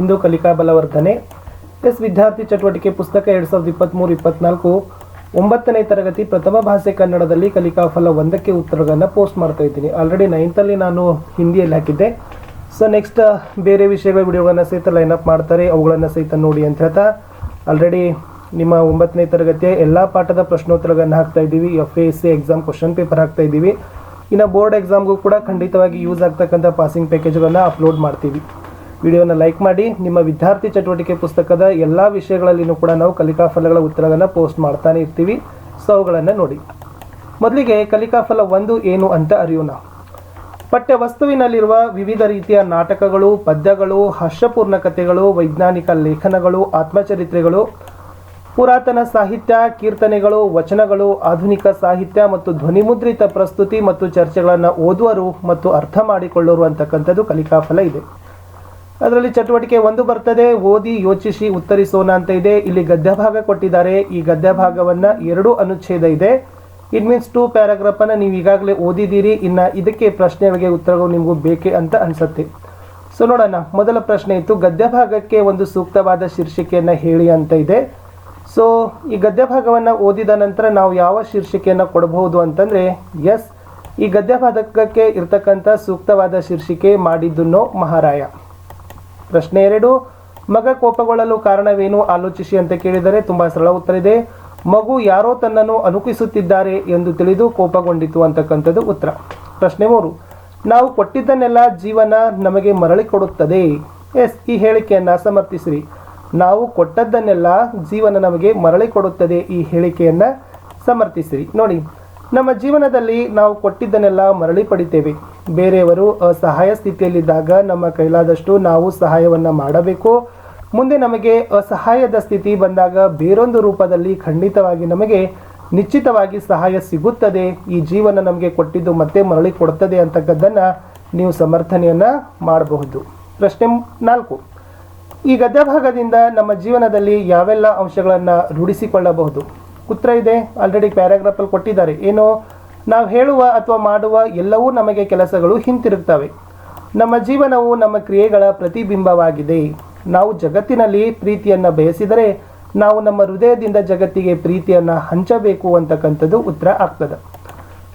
ಇಂದು ಕಲಿಕಾ ಬಲವರ್ಧನೆ. ಎಸ್ ವಿದ್ಯಾರ್ಥಿ ಚಟುವಟಿಕೆ ಪುಸ್ತಕ ಎರಡು ಸಾವಿರದ ಇಪ್ಪತ್ತ್ಮೂರು ಇಪ್ಪತ್ನಾಲ್ಕು, ಒಂಬತ್ತನೇ ತರಗತಿ ಪ್ರಥಮ ಭಾಷೆ ಕನ್ನಡದಲ್ಲಿ ಕಲಿಕಾ ಫಲ ಒಂದಕ್ಕೆ ಉತ್ತರಗಳನ್ನು ಪೋಸ್ಟ್ ಮಾಡ್ತಾ ಇದ್ದೀನಿ. ಆಲ್ರೆಡಿ ನೈನ್ತಲ್ಲಿ ನಾನು ಹಿಂದಿಯಲ್ಲಿ ಹಾಕಿದ್ದೆ. ಸೊ ನೆಕ್ಸ್ಟ್ ಬೇರೆ ವಿಷಯಗಳ ವಿಡಿಯೋಗಳನ್ನು ಸಹಿತ ಲೈನ್ ಅಪ್ ಮಾಡ್ತಾರೆ. ಅವುಗಳನ್ನು ಸಹಿತ ನೋಡಿ ಅಂತ ಹೇಳ್ತಾ. ಆಲ್ರೆಡಿ ನಿಮ್ಮ ಒಂಬತ್ತನೇ ತರಗತಿಯ ಎಲ್ಲ ಪಾಠದ ಪ್ರಶ್ನೋತ್ತರಗಳನ್ನು ಹಾಕ್ತಾ ಇದ್ದೀವಿ. F A S C exam question paper ಹಾಕ್ತಾ ಇದ್ದೀವಿ. ಇನ್ನು ಬೋರ್ಡ್ ಎಕ್ಸಾಮ್ಗೂ ಕೂಡ ಖಂಡಿತವಾಗಿ ಯೂಸ್ ಆಗ್ತಕ್ಕಂಥ ಪಾಸಿಂಗ್ ಪ್ಯಾಕೇಜ್ಗಳನ್ನು ಅಪ್ಲೋಡ್ ಮಾಡ್ತೀವಿ. ವಿಡಿಯೋನ ಲೈಕ್ ಮಾಡಿ. ನಿಮ್ಮ ವಿದ್ಯಾರ್ಥಿ ಚಟುವಟಿಕೆ ಪುಸ್ತಕದ ಎಲ್ಲ ವಿಷಯಗಳಲ್ಲಿಯೂ ಕೂಡ ನಾವು ಕಲಿಕಾ ಫಲಗಳ ಉತ್ತರಗಳನ್ನು ಪೋಸ್ಟ್ ಮಾಡ್ತಾನೆ ಇರ್ತೀವಿ. ಸೊ ಅವುಗಳನ್ನು ನೋಡಿ. ಮೊದಲಿಗೆ ಕಲಿಕಾ ಫಲ ಒಂದು ಏನು ಅಂತ ಅರಿಯೋಣ. ಪಠ್ಯ ವಸ್ತುವಿನಲ್ಲಿರುವ ವಿವಿಧ ರೀತಿಯ ನಾಟಕಗಳು, ಪದ್ಯಗಳು, ಹರ್ಷಪೂರ್ಣ ಕಥೆಗಳು, ವೈಜ್ಞಾನಿಕ ಲೇಖನಗಳು, ಆತ್ಮಚರಿತ್ರೆಗಳು, ಪುರಾತನ ಸಾಹಿತ್ಯ, ಕೀರ್ತನೆಗಳು, ವಚನಗಳು, ಆಧುನಿಕ ಸಾಹಿತ್ಯ ಮತ್ತು ಧ್ವನಿಮುದ್ರಿತ ಪ್ರಸ್ತುತಿ ಮತ್ತು ಚರ್ಚೆಗಳನ್ನು ಓದುವರು ಮತ್ತು ಅರ್ಥ ಮಾಡಿಕೊಳ್ಳೋರು ಅಂತಕ್ಕಂಥದ್ದು ಕಲಿಕಾ ಫಲ ಇದೆ. ಅದರಲ್ಲಿ ಚಟುವಟಿಕೆ ಒಂದು ಬರ್ತದೆ, ಓದಿ ಯೋಚಿಸಿ ಉತ್ತರಿಸೋಣ ಅಂತ ಇದೆ. ಇಲ್ಲಿ ಗದ್ಯ ಭಾಗ ಕೊಟ್ಟಿದ್ದಾರೆ. ಈ ಗದ್ಯ ಭಾಗವನ್ನ ಎರಡು ಅನುಚ್ಛೇದ ಇದೆ. ಇಟ್ ಮೀನ್ಸ್ ಟೂ ಪ್ಯಾರಾಗ್ರಾಫ್ ಅನ್ನ ನೀವು ಈಗಾಗಲೇ ಓದಿದ್ದೀರಿ. ಇನ್ನ ಇದಕ್ಕೆ ಪ್ರಶ್ನೆಗಳಿಗೆ ಉತ್ತರಗಳು ನಿಮಗೆ ಬೇಕೆ ಅಂತ ಅನ್ಸುತ್ತೆ. ಸೊ ನೋಡೋಣ. ಮೊದಲ ಪ್ರಶ್ನೆ ಇತ್ತು ಗದ್ಯ ಭಾಗಕ್ಕೆ ಒಂದು ಸೂಕ್ತವಾದ ಶೀರ್ಷಿಕೆಯನ್ನ ಹೇಳಿ ಅಂತ ಇದೆ. ಸೊ ಈ ಗದ್ಯ ಭಾಗವನ್ನು ಓದಿದ ನಂತರ ನಾವು ಯಾವ ಶೀರ್ಷಿಕೆಯನ್ನು ಕೊಡಬಹುದು ಅಂತಂದ್ರೆ ಎಸ್ ಈ ಗದ್ಯ ಭಾಗಕ್ಕೆ ಇರ್ತಕ್ಕಂಥ ಸೂಕ್ತವಾದ ಶೀರ್ಷಿಕೆ ಮಾಡಿದ್ದುನೋ ಮಹಾರಾಯ. ಪ್ರಶ್ನೆ ಎರಡು, ಮಗ ಕೋಪಗೊಳ್ಳಲು ಕಾರಣವೇನು ಆಲೋಚಿಸಿ ಅಂತ ಕೇಳಿದರೆ ತುಂಬಾ ಸರಳ ಉತ್ತರ ಇದೆ. ಮಗು ಯಾರೋ ತನ್ನನ್ನು ಅನುಕಿಸುತ್ತಿದ್ದಾರೆ ಎಂದು ತಿಳಿದು ಕೋಪಗೊಂಡಿತು ಅಂತಕ್ಕಂಥದ್ದು ಉತ್ತರ. ಪ್ರಶ್ನೆ ಮೂರು, ನಾವು ಕೊಟ್ಟಿದ್ದನ್ನೆಲ್ಲ ಜೀವನ ನಮಗೆ ಮರಳಿ ಕೊಡುತ್ತದೆ. ಎಸ್, ಈ ಹೇಳಿಕೆಯನ್ನು ಸಮರ್ಥಿಸಿರಿ. ನಾವು ಕೊಟ್ಟದ್ದನ್ನೆಲ್ಲ ಜೀವನ ನಮಗೆ ಮರಳಿ ಕೊಡುತ್ತದೆ ಈ ಹೇಳಿಕೆಯನ್ನು ಸಮರ್ಥಿಸಿರಿ. ನೋಡಿ, ನಮ್ಮ ಜೀವನದಲ್ಲಿ ನಾವು ಕೊಟ್ಟಿದ್ದನ್ನೆಲ್ಲ ಮರಳಿ ಪಡಿತೇವೆ. ಬೇರೆಯವರು ಅಸಹಾಯ ಸ್ಥಿತಿಯಲ್ಲಿದ್ದಾಗ ನಮ್ಮ ಕೈಲಾದಷ್ಟು ನಾವು ಸಹಾಯವನ್ನು ಮಾಡಬೇಕು. ಮುಂದೆ ನಮಗೆ ಅಸಹಾಯದ ಸ್ಥಿತಿ ಬಂದಾಗ ಬೇರೊಂದು ರೂಪದಲ್ಲಿ ಖಂಡಿತವಾಗಿ ನಮಗೆ ನಿಶ್ಚಿತವಾಗಿ ಸಹಾಯ ಸಿಗುತ್ತದೆ. ಈ ಜೀವನ ನಮಗೆ ಕೊಟ್ಟಿದ್ದು ಮತ್ತೆ ಮರಳಿ ಕೊಡುತ್ತದೆ ಅಂತಕ್ಕದ್ದನ್ನು ನೀವು ಸಮರ್ಥನೆಯನ್ನು ಮಾಡಬಹುದು. ಪ್ರಶ್ನೆ ನಾಲ್ಕು. ಈ ಗದ್ಯಭಾಗದಿಂದ ನಮ್ಮ ಜೀವನದಲ್ಲಿ ಯಾವೆಲ್ಲ ಅಂಶಗಳನ್ನು ರೂಢಿಸಿಕೊಳ್ಳಬಹುದು? ಉತ್ತರ ಇದೆ. ಆಲ್ರೆಡಿ ಪ್ಯಾರಾಗ್ರಾಫಲ್ಲಿ ಕೊಟ್ಟಿದ್ದಾರೆ. ಏನು ನಾವು ಹೇಳುವ ಅಥವಾ ಮಾಡುವ ಎಲ್ಲವೂ ನಮಗೆ ಕೆಲಸಗಳು ಹಿಂತಿರುಗ್ತವೆ. ನಮ್ಮ ಜೀವನವು ನಮ್ಮ ಕ್ರಿಯೆಗಳ ಪ್ರತಿಬಿಂಬವಾಗಿದೆ. ನಾವು ಜಗತ್ತಿನಲ್ಲಿ ಪ್ರೀತಿಯನ್ನು ಬಯಸಿದರೆ ನಾವು ನಮ್ಮ ಹೃದಯದಿಂದ ಜಗತ್ತಿಗೆ ಪ್ರೀತಿಯನ್ನು ಹಂಚಬೇಕು ಅಂತಕ್ಕಂಥದ್ದು ಉತ್ತರ ಆಗ್ತದೆ.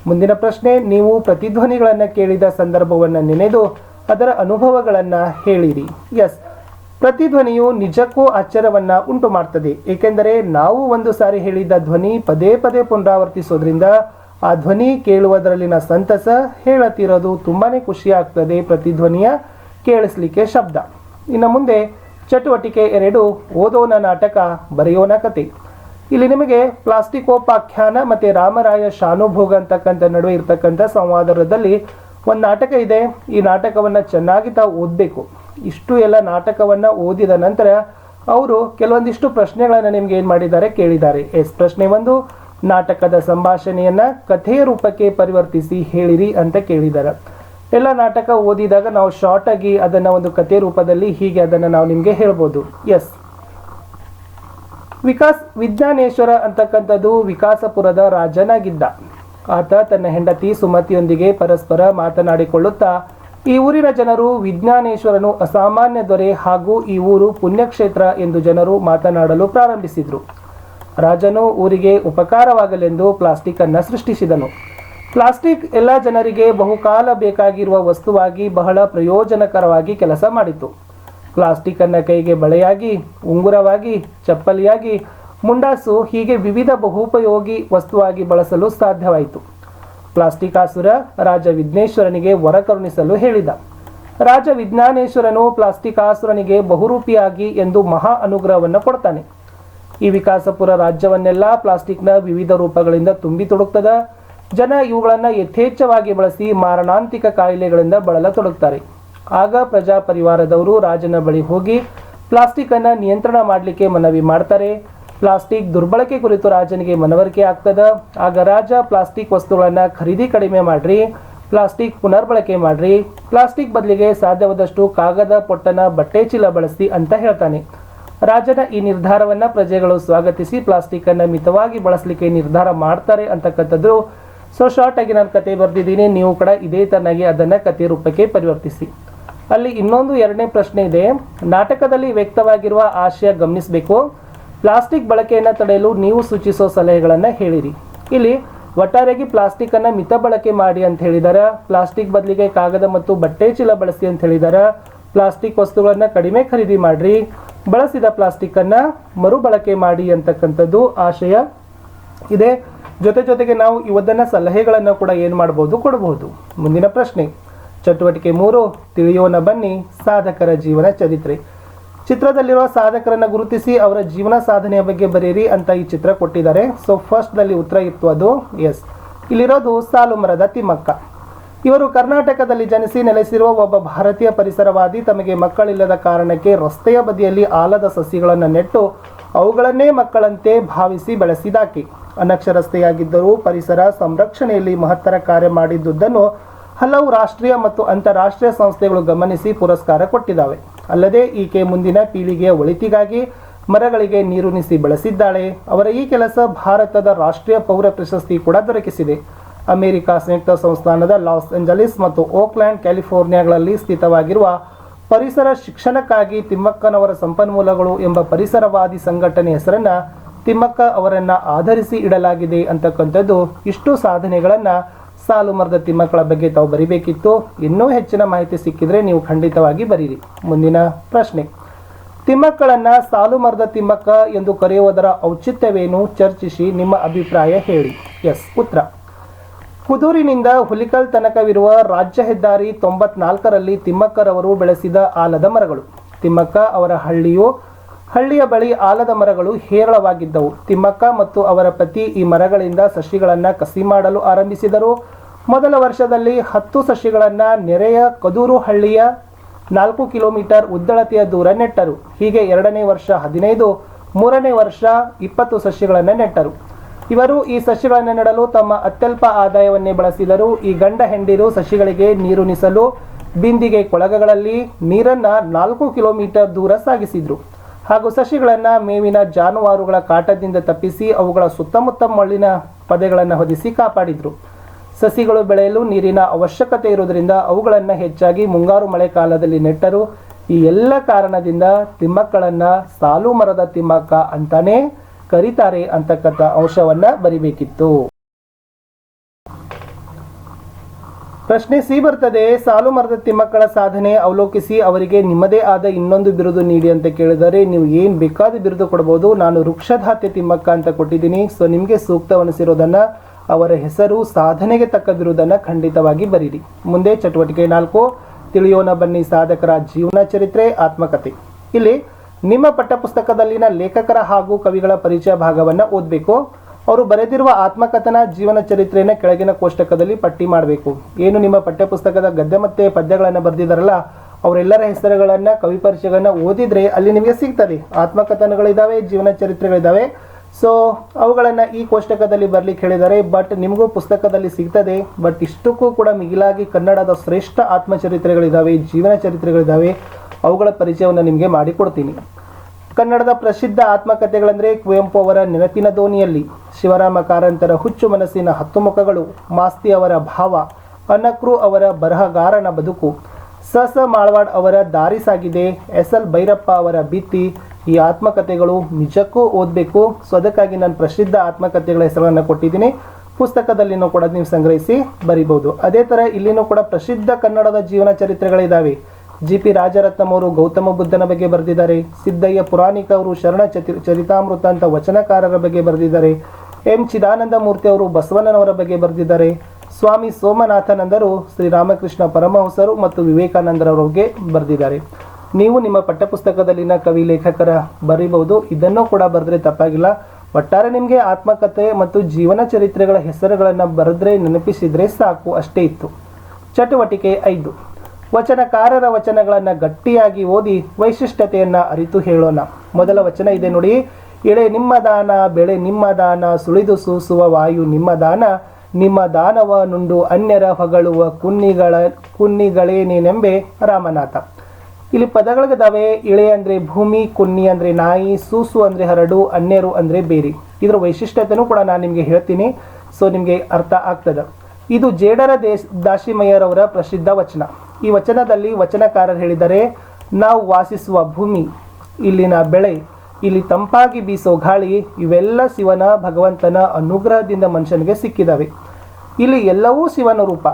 ಮುಂದಿನ ಪ್ರಶ್ನೆ, ನೀವು ಪ್ರತಿಧ್ವನಿಗಳನ್ನು ಕೇಳಿದ ಸಂದರ್ಭವನ್ನು ನೆನೆದು ಅದರ ಅನುಭವಗಳನ್ನು ಹೇಳಿರಿ. ಎಸ್ ಪ್ರತಿಧ್ವನಿಯು ನಿಜಕ್ಕೂ ಆಶ್ಚರ್ಯವನ್ನು ಉಂಟು ಮಾಡ್ತದೆ ಏಕೆಂದರೆ ನಾವು ಒಂದು ಸಾರಿ ಹೇಳಿದ ಧ್ವನಿ ಪದೇ ಪದೇ ಪುನರಾವರ್ತಿಸೋದ್ರಿಂದ ಆ ಧ್ವನಿ ಕೇಳುವುದರಲ್ಲಿನ ಸಂತಸ ಹೇಳತಿರೋದು ತುಂಬಾ ಖುಷಿ ಆಗ್ತದೆ ಪ್ರತಿಧ್ವನಿಯ ಕೇಳಿಸ್ಲಿಕ್ಕೆ ಶಬ್ದ. ಇನ್ನು ಮುಂದೆ ಚಟುವಟಿಕೆ ಎರಡು, ಓದೋನ ನಾಟಕ, ಬರೆಯೋನ ಕತೆ. ಇಲ್ಲಿ ನಿಮಗೆ ಪ್ಲಾಸ್ಟಿಕೋಪಾಖ್ಯಾನ ಮತ್ತು ರಾಮರಾಯ ಶಾನುಭೋಗ ಅಂತಕ್ಕಂಥ ನಡುವೆ ಇರ್ತಕ್ಕಂಥ ಸಂವಾದದಲ್ಲಿ ಒಂದು ನಾಟಕ ಇದೆ. ಈ ನಾಟಕವನ್ನು ಚೆನ್ನಾಗಿ ತಾವು ಓದಬೇಕು. ಇಷ್ಟು ಎಲ್ಲ ನಾಟಕವನ್ನು ಓದಿದ ನಂತರ ಅವರು ಕೆಲವೊಂದಿಷ್ಟು ಪ್ರಶ್ನೆಗಳನ್ನು ನಿಮಗೆ ಏನು ಮಾಡಿದ್ದಾರೆ ಕೇಳಿದ್ದಾರೆ. ಎಸ್ ಪ್ರಶ್ನೆ ಒಂದು ನಾಟಕದ ಸಂಭಾಷಣೆಯನ್ನ ಕಥೆಯ ರೂಪಕ್ಕೆ ಪರಿವರ್ತಿಸಿ ಹೇಳಿರಿ ಅಂತ ಕೇಳಿದ್ದಾರೆ ಎಲ್ಲ ನಾಟಕ ಓದಿದಾಗ ನಾವು ಶಾರ್ಟ್ ಆಗಿ ಅದನ್ನ ಒಂದು ಕಥೆ ರೂಪದಲ್ಲಿ ಹೀಗೆ ಅದನ್ನ ನಾವು ನಿಮ್ಗೆ ಹೇಳ್ಬೋದು. ಎಸ್ ವಿಕಾಸ್ ವಿಜ್ಞಾನೇಶ್ವರ ಅಂತಕ್ಕಂಥದ್ದು ವಿಕಾಸಪುರದ ರಾಜನಾಗಿದ್ದ. ಆತ ತನ್ನ ಹೆಂಡತಿ ಸುಮತಿಯೊಂದಿಗೆ ಪರಸ್ಪರ ಮಾತನಾಡಿಕೊಳ್ಳುತ್ತಾ, ಈ ಊರಿನ ಜನರು ವಿಜ್ಞಾನೇಶ್ವರನು ಅಸಾಮಾನ್ಯ ದೊರೆ ಹಾಗೂ ಈ ಊರು ಪುಣ್ಯಕ್ಷೇತ್ರ ಎಂದು ಜನರು ಮಾತನಾಡಲು ಪ್ರಾರಂಭಿಸಿದರು. ರಾಜನು ಊರಿಗೆ ಉಪಕಾರವಾಗಲೆಂದು ಪ್ಲಾಸ್ಟಿಕ್ ಅನ್ನ ಸೃಷ್ಟಿಸಿದನು. ಪ್ಲಾಸ್ಟಿಕ್ ಎಲ್ಲ ಜನರಿಗೆ ಬಹುಕಾಲ ಬೇಕಾಗಿರುವ ವಸ್ತುವಾಗಿ ಬಹಳ ಪ್ರಯೋಜನಕರವಾಗಿ ಕೆಲಸ ಮಾಡಿತು. ಪ್ಲಾಸ್ಟಿಕ್ ಅನ್ನ ಕೈಗೆ ಬಳೆಯಾಗಿ, ಉಂಗುರವಾಗಿ, ಚಪ್ಪಲಿಯಾಗಿ, ಮುಂಡಾಸು ಹೀಗೆ ವಿವಿಧ ಬಹುಪಯೋಗಿ ವಸ್ತುವಾಗಿ ಬಳಸಲು ಸಾಧ್ಯವಾಯಿತು. ಪ್ಲಾಸ್ಟಿಕಾಸುರ ರಾಜ ವಿಘ್ನೇಶ್ವರನಿಗೆ ವರ ಕರುಣಿಸಲು ಹೇಳಿದ. ರಾಜ ವಿಜ್ಞಾನೇಶ್ವರನು ಪ್ಲಾಸ್ಟಿಕಾಸುರನಿಗೆ ಬಹುರೂಪಿಯಾಗಿ ಎಂದು ಮಹಾ ಅನುಗ್ರಹವನ್ನು ಕೊಡ್ತಾನೆ. ಈ ವಿಕಾಸಪುರ ರಾಜ್ಯವನ್ನೆಲ್ಲ ಪ್ಲಾಸ್ಟಿಕ್ನ ವಿವಿಧ ರೂಪಗಳಿಂದ ತುಂಬಿ ತೊಡಗ್ತದ. ಜನ ಇವುಗಳನ್ನು ಯಥೇಚ್ಛವಾಗಿ ಬಳಸಿ ಮಾರಣಾಂತಿಕ ಕಾಯಿಲೆಗಳಿಂದ ಬಳಲತೊಡಗ್ತಾರೆ ಆಗ ಪ್ರಜಾ ಪರಿವಾರದವರು ರಾಜನ ಬಳಿ ಹೋಗಿ ಪ್ಲಾಸ್ಟಿಕ್ ಅನ್ನ ನಿಯಂತ್ರಣ ಮಾಡಲಿಕ್ಕೆ ಮನವಿ ಮಾಡ್ತಾರೆ. ಪ್ಲಾಸ್ಟಿಕ್ ದುರ್ಬಳಕೆ ಕುರಿತು ರಾಜನಿಗೆ ಮನವರಿಕೆ ಆಗ್ತದ. ಆಗ ರಾಜ ಪ್ಲಾಸ್ಟಿಕ್ ವಸ್ತುಗಳನ್ನು ಖರೀದಿ ಕಡಿಮೆ ಮಾಡ್ರಿ, ಪ್ಲಾಸ್ಟಿಕ್ ಪುನರ್ಬಳಕೆ ಮಾಡ್ರಿ, ಪ್ಲಾಸ್ಟಿಕ್ ಬದಲಿಗೆ ಸಾಧ್ಯವಾದಷ್ಟು ಕಾಗದ, ಪೊಟ್ಟನ, ಬಟ್ಟೆ ಚೀಲ ಬಳಸಿ ಅಂತ ಹೇಳ್ತಾನೆ. ರಾಜನ ಈ ನಿರ್ಧಾರವನ್ನ ಪ್ರಜೆಗಳು ಸ್ವಾಗತಿಸಿ ಪ್ಲಾಸ್ಟಿಕ್ ಅನ್ನ ಮಿತವಾಗಿ ಬಳಸಲಿಕ್ಕೆ ನಿರ್ಧಾರ ಮಾಡ್ತಾರೆ ಅಂತಕ್ಕಂಥದ್ದು. ಸೊ ಶಾರ್ಟ್ ಆಗಿ ನಾನು ಕತೆ ಬರೆದಿದ್ದೀನಿ. ನೀವು ಕೂಡ ಇದೇ ತರನಾಗಿ ಅದನ್ನ ಕತೆ ರೂಪಕ್ಕೆ ಪರಿವರ್ತಿಸಿ. ಅಲ್ಲಿ ಇನ್ನೊಂದು ಎರಡನೇ ಪ್ರಶ್ನೆ ಇದೆ. ನಾಟಕದಲ್ಲಿ ವ್ಯಕ್ತವಾಗಿರುವ ಆಶಯ ಗಮನಿಸಬೇಕು. ಪ್ಲಾಸ್ಟಿಕ್ ಬಳಕೆಯನ್ನು ತಡೆಯಲು ನೀವು ಸೂಚಿಸೋ ಸಲಹೆಗಳನ್ನು ಹೇಳಿರಿ. ಇಲ್ಲಿ, ಒಟ್ಟಾರೆಯಾಗಿ ಪ್ಲಾಸ್ಟಿಕ್ ಅನ್ನ ಮಿತ ಬಳಕೆ ಮಾಡಿ ಅಂತ ಹೇಳಿದಾರೆ. ಪ್ಲಾಸ್ಟಿಕ್ ಬದಲಿಗೆ ಕಾಗದ ಮತ್ತು ಬಟ್ಟೆ ಚೀಲ ಬಳಸಿ ಅಂತ ಹೇಳಿದಾರೆ. ಪ್ಲಾಸ್ಟಿಕ್ ವಸ್ತುಗಳನ್ನು ಕಡಿಮೆ ಖರೀದಿ ಮಾಡ್ರಿ. ಬಳಸಿದ ಪ್ಲಾಸ್ಟಿಕ್ ಅನ್ನ ಮರುಬಳಕೆ ಮಾಡಿ ಅಂತಕ್ಕಂಥದ್ದು ಆಶಯ ಇದೆ. ಜೊತೆ ಜೊತೆಗೆ ನಾವು ಇವತ್ತನ್ನ ಸಲಹೆಗಳನ್ನು ಕೂಡ ಏನು ಮಾಡಬಹುದು ಕೊಡಬಹುದು ಮುಂದಿನ ಪ್ರಶ್ನೆ, ಚಟುವಟಿಕೆ ಮೂರು, ತಿಳಿಯೋಣ ಬನ್ನಿ ಸಾಧಕರ ಜೀವನ ಚರಿತ್ರೆ. ಚಿತ್ರದಲ್ಲಿರುವ ಸಾಧಕರನ್ನು ಗುರುತಿಸಿ ಅವರ ಜೀವನ ಸಾಧನೆಯ ಬಗ್ಗೆ ಬರೆಯಿರಿ ಅಂತ ಈ ಚಿತ್ರ ಕೊಟ್ಟಿದ್ದಾರೆ. ಸೊ ಫಸ್ಟ್ ದಲ್ಲಿ ಉತ್ತರ ಇತ್ತು ಅದು ಎಸ್ ಇಲ್ಲಿರೋದು ಸಾಲು ಮರದ ತಿಮ್ಮಕ್ಕ. ಇವರು ಕರ್ನಾಟಕದಲ್ಲಿ ಜನಿಸಿ ನೆಲೆಸಿರುವ ಒಬ್ಬ ಭಾರತೀಯ ಪರಿಸರವಾದಿ. ತಮಗೆ ಮಕ್ಕಳಿಲ್ಲದ ಕಾರಣಕ್ಕೆ ರಸ್ತೆಯ ಬದಿಯಲ್ಲಿ ಆಲದ ಸಸಿಗಳನ್ನು ನೆಟ್ಟು ಅವುಗಳನ್ನೇ ಮಕ್ಕಳಂತೆ ಭಾವಿಸಿ ಬೆಳೆಸಿದಾಕೆ. ಅನಕ್ಷರಸ್ಥೆಯಾಗಿದ್ದರೂ ಪರಿಸರ ಸಂರಕ್ಷಣೆಯಲ್ಲಿ ಮಹತ್ತರ ಕಾರ್ಯ ಮಾಡಿದ್ದುದನ್ನು ಹಲವು ರಾಷ್ಟ್ರೀಯ ಮತ್ತು ಅಂತಾರಾಷ್ಟ್ರೀಯ ಸಂಸ್ಥೆಗಳು ಗಮನಿಸಿ ಪುರಸ್ಕಾರ ಕೊಟ್ಟಿದ್ದಾವೆ. ಅಲ್ಲದೆ ಈಕೆ ಮುಂದಿನ ಪೀಳಿಗೆಯ ಒಳಿತಿಗಾಗಿ ಮರಗಳಿಗೆ ನೀರುಣಿಸಿ ಬೆಳೆಸಿದ್ದಾಳೆ. ಅವರ ಈ ಕೆಲಸ ಭಾರತದ ರಾಷ್ಟ್ರೀಯ ಪೌರ ಪ್ರಶಸ್ತಿ ಕೂಡ ದೊರಕಿಸಿದೆ. ಅಮೆರಿಕ ಸಂಯುಕ್ತ ಸಂಸ್ಥಾನದ ಲಾಸ್ ಏಂಜಲೀಸ್ ಮತ್ತು ಓಕ್ಲ್ಯಾಂಡ್, ಕ್ಯಾಲಿಫೋರ್ನಿಯಾಗಳಲ್ಲಿ ಸ್ಥಿತವಾಗಿರುವ ಪರಿಸರ ಶಿಕ್ಷಣಕ್ಕಾಗಿ ತಿಮ್ಮಕ್ಕನವರ ಸಂಪನ್ಮೂಲಗಳು ಎಂಬ ಪರಿಸರವಾದಿ ಸಂಘಟನೆ ಹೆಸರನ್ನ ತಿಮ್ಮಕ್ಕ ಅವರನ್ನು ಆಧರಿಸಿ ಇಡಲಾಗಿದೆ ಅಂತಕ್ಕಂಥದ್ದು ಇಷ್ಟು ಸಾಧನೆಗಳನ್ನು ಸಾಲು ಮರದ ತಿಮ್ಮಕ್ಕಳ ಬಗ್ಗೆ ತಾವು ಬರಿಬೇಕಿತ್ತು. ಇನ್ನೂ ಹೆಚ್ಚಿನ ಮಾಹಿತಿ ಸಿಕ್ಕಿದ್ರೆ ನೀವು ಖಂಡಿತವಾಗಿ ಬರೀರಿ. ಮುಂದಿನ ಪ್ರಶ್ನೆ. ತಿಮ್ಮಕ್ಕಳನ್ನ ಸಾಲು ಮರದ ತಿಮ್ಮಕ್ಕ ಎಂದು ಕರೆಯುವುದರ ಔಚಿತ್ಯವೇನು? ಚರ್ಚಿಸಿ ನಿಮ್ಮ ಅಭಿಪ್ರಾಯ ಹೇಳಿ. ಎಸ್, ಉತ್ತರ. ಕುದೂರಿನಿಂದ ಹುಲಿಕಲ್ ತನಕವಿರುವ ರಾಜ್ಯ ಹೆದ್ದಾರಿ ತೊಂಬತ್ನಾಲ್ಕರಲ್ಲಿ ತಿಮ್ಮಕ್ಕರವರು ಬೆಳೆಸಿದ ಆಲದ ಮರಗಳು. ತಿಮ್ಮಕ್ಕ ಅವರ ಹಳ್ಳಿಯು ಹಳ್ಳಿಯ ಬಳಿ ಆಲದ ಮರಗಳು ಹೇರಳವಾಗಿದ್ದವು. ತಿಮ್ಮಕ್ಕ ಮತ್ತು ಅವರ ಪತಿ ಈ ಮರಗಳಿಂದ ಸಸಿಗಳನ್ನು ಕಸಿ ಮಾಡಲು ಆರಂಭಿಸಿದರು. ಮೊದಲ ವರ್ಷದಲ್ಲಿ ಹತ್ತು ಸಸಿಗಳನ್ನು ನೆರೆಯ ಕದೂರು ಹಳ್ಳಿಯ ನಾಲ್ಕು ಕಿಲೋಮೀಟರ್ ಉದ್ದಳತೆಯ ದೂರ ನೆಟ್ಟರು. ಹೀಗೆ ಎರಡನೇ ವರ್ಷ ಹದಿನೈದು, ಮೂರನೇ ವರ್ಷ ಇಪ್ಪತ್ತು ಸಸಿಗಳನ್ನು ನೆಟ್ಟರು. ಇವರು ಈ ಸಸಿಗಳನ್ನು ನೆಡಲು ತಮ್ಮ ಅತ್ಯಲ್ಪ ಆದಾಯವನ್ನೇ ಬಳಸಿದರು ಈ ಗಂಡ ಹೆಂಡಿರು ಸಸಿಗಳಿಗೆ ನೀರುಣಿಸಲು ಬಿಂದಿಗೆ ಕೊಳಗಗಳಲ್ಲಿ ನೀರನ್ನ ನಾಲ್ಕು ಕಿಲೋಮೀಟರ್ ದೂರ ಸಾಗಿಸಿದ್ರು. ಹಾಗೂ ಸಸಿಗಳನ್ನು ಮೇವಿನ ಜಾನುವಾರುಗಳ ಕಾಟದಿಂದ ತಪ್ಪಿಸಿ ಅವುಗಳ ಸುತ್ತಮುತ್ತ ಮಳ್ಳಿನ ಪದೆಗಳನ್ನು ಹೊದಿಸಿ ಕಾಪಾಡಿದರು. ಸಸಿಗಳು ಬೆಳೆಯಲು ನೀರಿನ ಅವಶ್ಯಕತೆ ಇರುವುದರಿಂದ ಅವುಗಳನ್ನು ಹೆಚ್ಚಾಗಿ ಮುಂಗಾರು ಮಳೆಕಾಲದಲ್ಲಿ ನೆಟ್ಟರು. ಈ ಎಲ್ಲ ಕಾರಣದಿಂದ ತಿಮ್ಮಕ್ಕಳನ್ನ ಸಾಲು ಮರದ ತಿಮ್ಮಕ್ಕ ಅಂತಾನೆ ಕರೀತಾರೆ ಅಂತಕ್ಕಂಥ ಅಂಶವನ್ನ ಬರಿಬೇಕಿತ್ತು. ಪ್ರಶ್ನೆ ಸಿ ಬರ್ತದೆ, ಸಾಲು ಮರದ ತಿಮ್ಮಕ್ಕಳ ಸಾಧನೆ ಅವಲೋಕಿಸಿ ಅವರಿಗೆ ನಿಮ್ಮದೇ ಆದ ಇನ್ನೊಂದು ಬಿರುದು ನೀಡಿ ಅಂತ ಕೇಳಿದರೆ ನೀವು ಏನು ಬೇಕಾದ ಬಿರುದು ಕೊಡಬಹುದು ನಾನು ವೃಕ್ಷಧಾತೆ ತಿಮ್ಮಕ್ಕ ಅಂತ ಕೊಟ್ಟಿದ್ದೀನಿ. ಸೊ ನಿಮಗೆ ಸೂಕ್ತವನಿಸಿರೋದನ್ನ ಅವರ ಹೆಸರು, ಸಾಧನೆಗೆ ತಕ್ಕ ಬಿರುದನ್ನು ಖಂಡಿತವಾಗಿ ಬರೀರಿ. ಮುಂದೆ ಚಟುವಟಿಕೆ ನಾಲ್ಕು, ತಿಳಿಯೋಣ ಬನ್ನಿ ಸಾಧಕರ ಜೀವನ ಚರಿತ್ರೆ, ಆತ್ಮಕಥೆ. ಇಲ್ಲಿ ನಿಮ್ಮ ಪಠ್ಯಪುಸ್ತಕದಲ್ಲಿನ ಲೇಖಕರ ಹಾಗೂ ಕವಿಗಳ ಪರಿಚಯ ಭಾಗವನ್ನು ಓದಬೇಕು. ಅವರು ಬರೆದಿರುವ ಆತ್ಮಕಥನ ಜೀವನ ಚರಿತ್ರೆಯನ್ನು ಕೆಳಗಿನ ಕೋಷ್ಟಕದಲ್ಲಿ ಪಟ್ಟಿ ಮಾಡಬೇಕು. ಏನು ನಿಮ್ಮ ಪಠ್ಯಪುಸ್ತಕದ ಗದ್ಯ ಮತ್ತೆ ಪದ್ಯಗಳನ್ನು ಬರೆದಿದ್ದಾರಲ್ಲ ಅವರೆಲ್ಲರ ಹೆಸರುಗಳನ್ನು, ಕವಿ ಪರಿಚಯಗಳನ್ನು ಓದಿದರೆ ಅಲ್ಲಿ ನಿಮಗೆ ಸಿಗ್ತದೆ. ಆತ್ಮಕಥನಗಳಿದ್ದಾವೆ ಜೀವನ ಚರಿತ್ರೆಗಳಿದ್ದಾವೆ ಸೊ ಅವುಗಳನ್ನು ಈ ಕೋಷ್ಟಕದಲ್ಲಿ ಬರಲಿಕ್ಕೆ ಹೇಳಿದ್ದಾರೆ ಬಟ್ ನಿಮಗೂ ಪುಸ್ತಕದಲ್ಲಿ ಸಿಗ್ತದೆ. ಬಟ್ ಇಷ್ಟಕ್ಕೂ ಕೂಡ ಮಿಗಿಲಾಗಿ ಕನ್ನಡದ ಶ್ರೇಷ್ಠ ಆತ್ಮಚರಿತ್ರೆಗಳಿದ್ದಾವೆ ಜೀವನ ಚರಿತ್ರೆಗಳಿದ್ದಾವೆ ಅವುಗಳ ಪರಿಚಯವನ್ನು ನಿಮಗೆ ಮಾಡಿಕೊಡ್ತೀನಿ. ಕನ್ನಡದ ಪ್ರಸಿದ್ಧ ಆತ್ಮಕಥೆಗಳೆಂದರೆ ಕುವೆಂಪು ಅವರ ನೆನಪಿನ ದೋಣಿಯಲ್ಲಿ, ಶಿವರಾಮ ಕಾರಂತರ ಹುಚ್ಚು ಮನಸ್ಸಿನ ಹತ್ತು ಮುಖಗಳು, ಮಾಸ್ತಿ ಅವರ ಭಾವ, ಅನಕ್ರು ಅವರ ಬರಹಗಾರನ ಬದುಕು, ಸ ಸ ಮಾಳ್ವಾಡ್ ಅವರ ದಾರಿ ಸಾಗಿದೆ, ಎಸ್ ಎಲ್ ಭೈರಪ್ಪ ಅವರ ಬಿತ್ತಿ ಈ ಆತ್ಮಕಥೆಗಳು ನಿಜಕ್ಕೂ ಓದಬೇಕು. ಸೊ ಅದಕ್ಕಾಗಿ ನಾನು ಪ್ರಸಿದ್ಧ ಆತ್ಮಕಥೆಗಳ ಹೆಸರನ್ನು ಕೊಟ್ಟಿದ್ದೀನಿ. ಪುಸ್ತಕದಲ್ಲಿನೂ ಕೂಡ ನೀವು ಸಂಗ್ರಹಿಸಿ ಬರಿಬೋದು ಅದೇ ಥರ ಇಲ್ಲಿನೂ ಕೂಡ ಪ್ರಸಿದ್ಧ ಕನ್ನಡದ ಜೀವನ ಚರಿತ್ರೆಗಳಿದ್ದಾವೆ ಜಿ ಪಿ ರಾಜರತ್ನಂ ಅವರು ಗೌತಮ ಬುದ್ಧನ ಬಗ್ಗೆ ಬರೆದಿದ್ದಾರೆ. ಸಿದ್ದಯ್ಯ ಪುರಾಣಿಕ ಅವರು ಶರಣ ಚರಿತಾಮೃತ ಅಂತ ವಚನಕಾರರ ಬಗ್ಗೆ ಬರೆದಿದ್ದಾರೆ. ಎಂ. ಚಿದಾನಂದ ಮೂರ್ತಿ ಅವರು ಬಸವಣ್ಣನವರ ಬಗ್ಗೆ ಬರೆದಿದ್ದಾರೆ. ಸ್ವಾಮಿ ಸೋಮನಾಥನಂದರು ಶ್ರೀರಾಮಕೃಷ್ಣ ಪರಮಹಂಸರು ಮತ್ತು ವಿವೇಕಾನಂದರವರ ಬಗ್ಗೆ ಬರೆದಿದ್ದಾರೆ. ನೀವು ನಿಮ್ಮ ಪಠ್ಯಪುಸ್ತಕದಲ್ಲಿನ ಕವಿ ಲೇಖಕರ ಬರೀಬಹುದು. ಇದನ್ನು ಕೂಡ ಬರೆದ್ರೆ ತಪ್ಪಾಗಿಲ್ಲ. ಒಟ್ಟಾರೆ ನಿಮಗೆ ಆತ್ಮಕಥೆ ಮತ್ತು ಜೀವನ ಚರಿತ್ರೆಗಳ ಹೆಸರುಗಳನ್ನು ಬರೆದ್ರೆ ನೆನಪಿಸಿದ್ರೆ ಸಾಕು. ಅಷ್ಟೇ ಇತ್ತು. ಚಟುವಟಿಕೆ ಐದು. ವಚನಕಾರರ ವಚನಗಳನ್ನು ಗಟ್ಟಿಯಾಗಿ ಓದಿ ವೈಶಿಷ್ಟ್ಯತೆಯನ್ನು ಅರಿತು ಹೇಳೋಣ. ಮೊದಲ ವಚನ ಇದೆ ನೋಡಿ, ಎಳೆ ನಿಮ್ಮ ದಾನ, ಬೆಳೆ ನಿಮ್ಮ ದಾನ, ಸುಳಿದು ಸೂಸುವ ವಾಯು ನಿಮ್ಮ ದಾನ, ನಿಮ್ಮ ದಾನವ ನುಂಡು ಅನ್ಯರ ಹೊಗಳುವ ಕುನ್ನಿಗಳ ಕುನ್ನಿಗಳೇನೇನೆಂಬೆ ರಾಮನಾಥ. ಇಲ್ಲಿ ಪದಗಳಿದಾವೆ ಇಳೆ ಅಂದ್ರೆ ಭೂಮಿ, ಕುನ್ನಿ ಅಂದ್ರೆ ನಾಯಿ, ಸೂಸು ಅಂದ್ರೆ ಹರಡು, ಅನ್ಯರು ಅಂದ್ರೆ ಬೇರಿ. ಇದರ ವೈಶಿಷ್ಟ್ಯತೆಯೂ ಕೂಡ ನಾನು ನಿಮಗೆ ಹೇಳ್ತೀನಿ. ಸೊ ನಿಮಗೆ ಅರ್ಥ ಆಗ್ತದೆ. ಇದು ಜೇಡರ ದೇಶ ದಾಶಿಮಯ್ಯರವರ ಪ್ರಸಿದ್ಧ ವಚನ. ಈ ವಚನದಲ್ಲಿ ವಚನಕಾರರು ಹೇಳಿದರೆ, ನಾವು ವಾಸಿಸುವ ಭೂಮಿ, ಇಲ್ಲಿನ ಬೆಳೆ, ಇಲ್ಲಿ ತಂಪಾಗಿ ಬೀಸೋ ಗಾಳಿ, ಇವೆಲ್ಲ ಶಿವನ, ಭಗವಂತನ ಅನುಗ್ರಹದಿಂದ ಮನುಷ್ಯನಿಗೆ ಸಿಕ್ಕಿದವೆ. ಇಲ್ಲಿ ಎಲ್ಲವೂ ಶಿವನ ರೂಪ.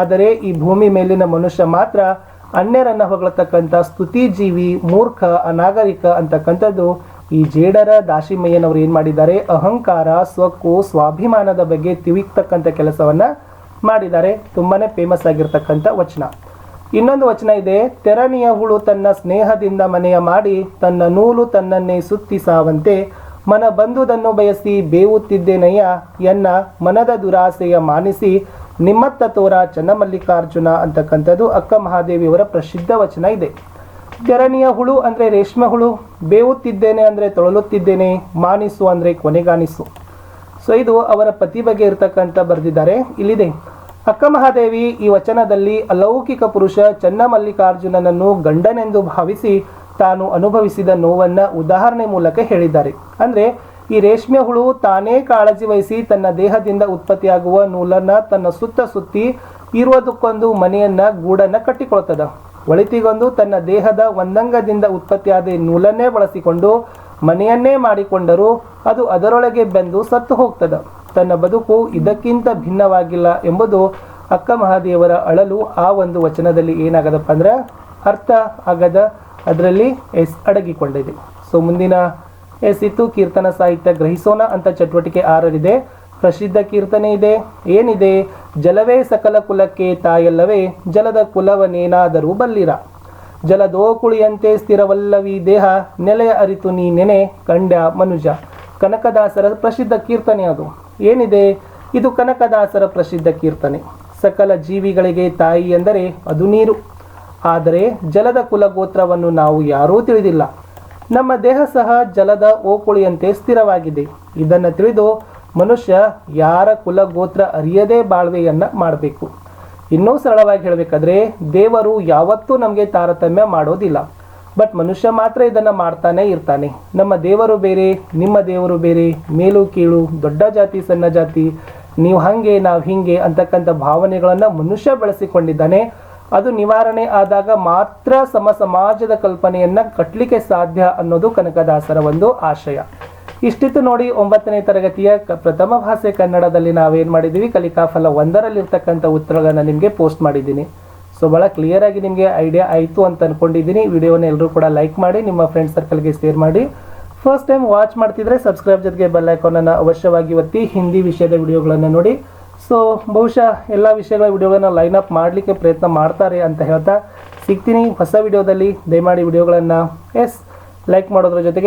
ಆದರೆ ಈ ಭೂಮಿ ಮೇಲಿನ ಮನುಷ್ಯ ಮಾತ್ರ ಅನ್ಯರನ್ನ ಹೊಗಳತಕ್ಕಂಥ ಸ್ತುತಿ ಜೀವಿ ಮೂರ್ಖ, ಅನಾಗರಿಕ ಅಂತಕ್ಕಂಥದ್ದು. ಈ ಜೇಡರ ದಾಶಿಮಯ್ಯನವರು ಏನು ಮಾಡಿದ್ದಾರೆ? ಅಹಂಕಾರ ಸ್ವಕ್ಕು ಸ್ವಾಭಿಮಾನದ ಬಗ್ಗೆ ತಿವಿಕ್ತಕ್ಕಂಥ ಕೆಲಸವನ್ನ ಮಾಡಿದ್ದಾರೆ. ತುಂಬಾನೇ ಫೇಮಸ್ ಆಗಿರ್ತಕ್ಕಂಥ ವಚನ. ಇನ್ನೊಂದು ವಚನ ಇದೆ, ತೆರನಿಯ ಹುಳು ತನ್ನ ಸ್ನೇಹದಿಂದ ಮನೆಯ ಮಾಡಿ ತನ್ನ ನೂಲು ತನ್ನನ್ನೇ ಸುತ್ತಿ ಸಾವಂತೆ, ಮನ ಬಂದುದನ್ನು ಬಯಸಿ ಬೇವುತ್ತಿದ್ದೇನಯ್ಯ? ಎನ್ನ ಮನದ ದುರಾಸೆಯ ಮಾನಿಸಿ, ನಿಮ್ಮತ್ತ ತೋರ ಚನ್ನಮಲ್ಲಿಕಾರ್ಜುನ ಅಂತಕ್ಕಂಥದ್ದು ಅಕ್ಕ ಮಹಾದೇವಿಯವರ ಪ್ರಸಿದ್ಧ ವಚನ ಇದೆ. ತೆರನಿಯ ಹುಳು ಅಂದ್ರೆ ರೇಷ್ಮೆ ಹುಳು, ಬೇವುತ್ತಿದ್ದೇನೆ ಅಂದ್ರೆ ತೊಳಲುತ್ತಿದ್ದೇನೆ, ಮಾನಿಸು ಅಂದ್ರೆ ಕೊನೆಗಾಣಿಸು. ಸೊ ಇದು ಅವರ ಪತಿ ಬಗ್ಗೆ ಇರತಕ್ಕಂಥ ಬರೆದಿದ್ದಾರೆ. ಇಲ್ಲಿದೆ. ಅಕ್ಕ ಮಹಾದೇವಿ ಈ ವಚನದಲ್ಲಿ ಅಲೌಕಿಕ ಪುರುಷ ಚನ್ನಮಲ್ಲಿಕಾರ್ಜುನನನ್ನು ಗಂಡನೆಂದು ಭಾವಿಸಿ ತಾನು ಅನುಭವಿಸಿದ ನೋವನ್ನ ಉದಾಹರಣೆ ಮೂಲಕ ಹೇಳಿದ್ದಾರೆ. ಅಂದರೆ ಈ ರೇಷ್ಮೆ ಹುಳು ತಾನೇ ಕಾಳಜಿ ವಹಿಸಿ ತನ್ನ ದೇಹದಿಂದ ಉತ್ಪತ್ತಿಯಾಗುವ ನೂಲನ್ನ ತನ್ನ ಸುತ್ತ ಸುತ್ತಿ ಇರುವುದಕ್ಕೊಂದು ಮನೆಯನ್ನ ಗೂಡನ್ನ ಕಟ್ಟಿಕೊಳ್ತದ. ಒಳಿತಿಗೊಂದು ತನ್ನ ದೇಹದ ಒಂದಂಗದಿಂದ ಉತ್ಪತ್ತಿಯಾದ ನೂಲನ್ನೇ ಬಳಸಿಕೊಂಡು ಮನೆಯನ್ನೇ ಮಾಡಿಕೊಂಡರೂ ಅದು ಅದರೊಳಗೆ ಬೆಂದು ಸತ್ತು ಹೋಗ್ತದ. ತನ್ನ ಬದುಕು ಇದಕ್ಕಿಂತ ಭಿನ್ನವಾಗಿಲ್ಲ ಎಂಬುದು ಅಕ್ಕ ಮಹಾದೇವರ ಅಳಲು ಆ ಒಂದು ವಚನದಲ್ಲಿ ಏನಾಗದಪ್ಪ ಅಂದ್ರೆ ಅರ್ಥ ಆಗದ ಅದರಲ್ಲಿ ಎಸ್ ಅಡಗಿಕೊಂಡಿದೆ. ಸೊ ಮುಂದಿನ ಎಸ್ ಇತ್ತು, ಕೀರ್ತನ ಸಾಹಿತ್ಯ ಗ್ರಹಿಸೋಣ ಅಂತ ಚಟುವಟಿಕೆ ಆರರಿದೆ. ಪ್ರಸಿದ್ಧ ಕೀರ್ತನೆ ಇದೆ. ಏನಿದೆ? ಜಲವೇ ಸಕಲ ಕುಲಕ್ಕೆ ತಾಯಲ್ಲವೇ, ಜಲದ ಕುಲವನೇನಾದರೂ ಬಲ್ಲಿರ. ಜಲದೋಕುಳಿಯಂತೆ ಸ್ಥಿರವಲ್ಲವಿ ದೇಹ, ನೆಲೆಯ ಅರಿತು ನೀ ನೆನೆ ಕಂಡ್ಯ ಮನುಜ. ಕನಕದಾಸರ ಪ್ರಸಿದ್ಧ ಕೀರ್ತನೆ ಅದು. ಏನಿದೆ? ಇದು ಕನಕದಾಸರ ಪ್ರಸಿದ್ಧ ಕೀರ್ತನೆ. ಸಕಲ ಜೀವಿಗಳಿಗೆ ತಾಯಿ ಎಂದರೆ ಅದು ನೀರು. ಆದರೆ ಜಲದ ಕುಲಗೋತ್ರವನ್ನು ನಾವು ಯಾರೂ ತಿಳಿದಿಲ್ಲ. ನಮ್ಮ ದೇಹ ಸಹ ಜಲದ ಓಕುಳಿಯಂತೆ ಸ್ಥಿರವಾಗಿದೆ. ಇದನ್ನು ತಿಳಿದು ಮನುಷ್ಯ ಯಾರ ಕುಲಗೋತ್ರ ಅರಿಯದೇ ಬಾಳ್ವೆಯನ್ನು ಮಾಡಬೇಕು. ಇನ್ನೂ ಸರಳವಾಗಿ ಹೇಳಬೇಕಾದ್ರೆ ದೇವರು ಯಾವತ್ತೂ ನಮಗೆ ತಾರತಮ್ಯ ಮಾಡೋದಿಲ್ಲ. ಬಟ್ ಮನುಷ್ಯ ಮಾತ್ರ ಇದನ್ನು ಮಾಡ್ತಾನೆ ಇರ್ತಾನೆ. ನಮ್ಮ ದೇವರು ಬೇರೆ, ನಿಮ್ಮ ದೇವರು ಬೇರೆ, ಮೇಲು ಕೀಳು, ದೊಡ್ಡ ಜಾತಿ, ಸಣ್ಣ ಜಾತಿ, ನೀವು ಹಂಗೆ, ನಾವು ಹಿಂಗೆ ಅಂತಕ್ಕಂಥ ಭಾವನೆಗಳನ್ನು ಮನುಷ್ಯ ಬೆಳೆಸಿಕೊಂಡಿದ್ದಾನೆ. ಅದು ನಿವಾರಣೆ ಆದಾಗ ಮಾತ್ರ ಸಮ ಸಮಾಜದ ಕಲ್ಪನೆಯನ್ನು ಕಟ್ಟಲಿಕ್ಕೆ ಸಾಧ್ಯ ಅನ್ನೋದು ಕನಕದಾಸರ ಒಂದು ಆಶಯ. ಇಷ್ಟಿತ್ತು ನೋಡಿ ಒಂಬತ್ತನೇ ತರಗತಿಯ ಪ್ರಥಮ ಭಾಷೆ ಕನ್ನಡದಲ್ಲಿ ನಾವೇನು ಮಾಡಿದ್ದೀವಿ ಕಲಿಕಾಫಲ ಒಂದರಲ್ಲಿರ್ತಕ್ಕಂಥ ಉತ್ತರಗಳನ್ನು ನಿಮಗೆ ಪೋಸ್ಟ್ ಮಾಡಿದ್ದೀನಿ. ಸೊ ಭಾಳ ಕ್ಲಿಯರ್ ಆಗಿ ನಿಮಗೆ ಐಡಿಯಾ ಆಯಿತು ಅಂತ ಅನ್ಕೊಂಡಿದ್ದೀನಿ. ವಿಡಿಯೋನ ಎಲ್ಲರೂ ಕೂಡ ಲೈಕ್ ಮಾಡಿ, ನಿಮ್ಮ ಫ್ರೆಂಡ್ ಸರ್ಕಲ್ಗೆ ಶೇರ್ ಮಾಡಿ. ಫಸ್ಟ್ ಟೈಮ್ ವಾಚ್ ಮಾಡ್ತಿದ್ರೆ ಸಬ್ಸ್ಕ್ರೈಬ್ ಜೊತೆಗೆ ಬೆಲ್ ಐಕಾನನ್ನು ಅವಶ್ಯವಾಗಿ ಒತ್ತಿ ಹಿಂದಿ ವಿಷಯದ ವಿಡಿಯೋಗಳನ್ನು ನೋಡಿ. ಸೊ ಬಹುಶಃ ಎಲ್ಲ ವಿಷಯಗಳ ವಿಡಿಯೋಗಳನ್ನು ಲೈನ್ ಅಪ್ ಮಾಡಲಿಕ್ಕೆ ಪ್ರಯತ್ನ ಮಾಡ್ತಾರೆ ಅಂತ ಹೇಳ್ತಾ ಸಿಗ್ತೀನಿ. ಹೊಸ ವಿಡಿಯೋದಲ್ಲಿ ದಯಮಾಡಿ ವಿಡಿಯೋಗಳನ್ನು ಎಸ್ ಲೈಕ್ ಮಾಡೋದ್ರ ಜೊತೆಗೆ